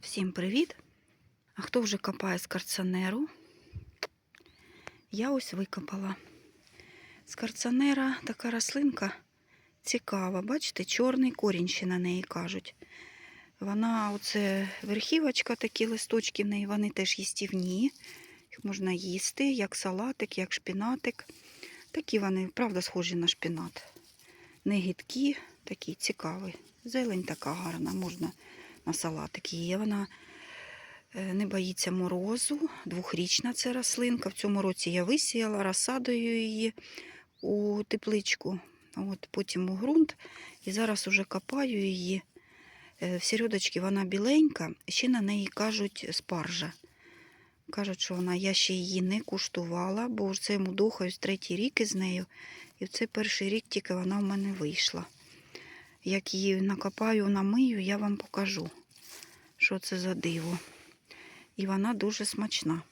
Всім привіт! А хто вже копає з карцанеру? Я ось викопала. З карцанера така рослинка цікава. Бачите, чорний корінь ще на неї кажуть. Вона, оце верхівочка, такі листочки в неї, вони теж їстівні. Їх можна їсти, як салатик, як шпінатик. Такі вони, правда, схожі на шпінат. Не гидкі, такі цікаві. Зелень така гарна, можна на салатик її. Вона е, не боїться морозу. Двохрічна це рослинка. В цьому році я висіяла, розсадою її у тепличку, от, потім у ґрунт. І зараз уже копаю її. Е, В середочці вона біленька, ще на неї кажуть спаржа. Кажуть, що вона, я ще її не куштувала, бо це мудохаюсь третій рік із нею. І в цей перший рік тільки вона в мене вийшла. Як її накопаю, намию, я вам покажу, що це за диво. І вона дуже смачна.